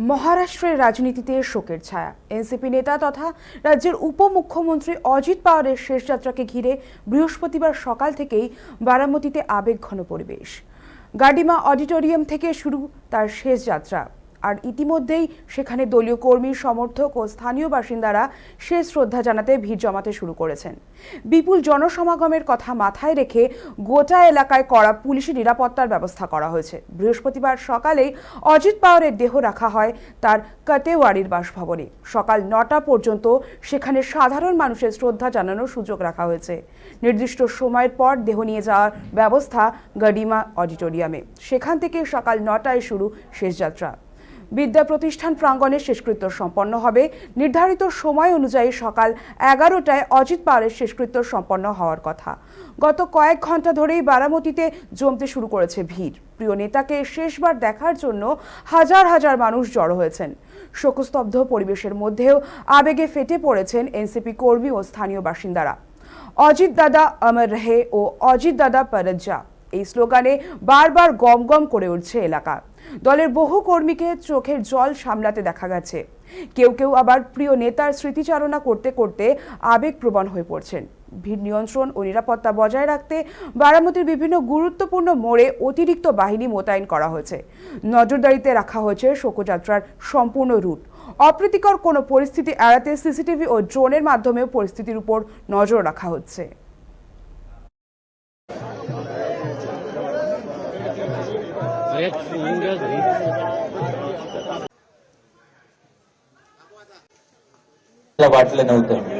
মহারাষ্ট্রের রাজনীতিতে শোকের ছায়া। এনসিপি নেতা তথা রাজ্যের উপমুখ্যমন্ত্রী অজিত পাওয়ারের শেষ যাত্রাকে ঘিরে বৃহস্পতিবার সকাল থেকেই বারামতিতে আবেগঘন পরিবেশ। গাডিমা অডিটোরিয়াম থেকে শুরু তার শেষ যাত্রা। আর ইতিমধ্যেই সেখানে দলীয় কর্মী সমর্থক ও স্থানীয় বাসিন্দারা শেষ শ্রদ্ধা জানাতে ভিড় জমাতে শুরু করেছেন। বিপুল জনসমাগমের কথা মাথায় রেখে গোটা এলাকায় কড়া পুলিশি নিরাপত্তার ব্যবস্থা করা হয়েছে। বৃহস্পতিবার সকালেই অজিত পাওয়ারের দেহ রাখা হয় তার কাতেওয়াড়ির বাসভবনে। সকাল নটা পর্যন্ত সেখানে সাধারণ মানুষের শ্রদ্ধা জানানোর সুযোগ রাখা হয়েছে। নির্দিষ্ট সময়ের পর দেহ নিয়ে যাওয়ার ব্যবস্থা গাডিমা অডিটোরিয়ামে। সেখান থেকে সকাল নটায় শুরু শেষ যাত্রা। বিদ্যা প্রতিষ্ঠান প্রাঙ্গণে শেষকৃত্য সম্পন্ন হবে। নির্ধারিত সময় অনুযায়ী সকাল এগারোটায় অজিত পাওয়ারের শেষকৃত্য সম্পন্ন হওয়ার কথা। গত কয়েক ঘণ্টা ধরেই বারামতিতে জমতে শুরু করেছে ভিড়। প্রিয় নেতাকে শেষবার দেখার জন্য হাজার হাজার মানুষ জড়ো হয়েছেন। শোকস্তব্ধ পরিবেশের মধ্যেও আবেগে ফেটে পড়েছেন এনসিপি কর্মী ও স্থানীয় বাসিন্দারা। অজিত দাদা অমর রহে ও অজিত দাদা পরজ্জা। এই স্লোগানে বারবার গম গম করে উঠছে এলাকা। দলের বহু কর্মীকে চোখের জল সামলাতে দেখা গেছে। কেউ কেউ আবার প্রিয় নেতার স্মৃতিচারণা করতে করতে আবেগপ্রবণ হয়ে পড়ছেন। ভিড় নিয়ন্ত্রণ ও নিরাপত্তা বজায় রাখতে বারামতির বিভিন্ন গুরুত্বপূর্ণ মোড়ে অতিরিক্ত বাহিনী মোতায়েন করা হয়েছে। নজরদারিতে রাখা হয়েছে শোকযাত্রার সম্পূর্ণ রুট। অপ্রীতিকর কোনো পরিস্থিতি এড়াতে সিসিটিভি ও ড্রোনের মাধ্যমেও পরিস্থিতির উপর নজর রাখা হচ্ছে। वाटलं नव्हतं.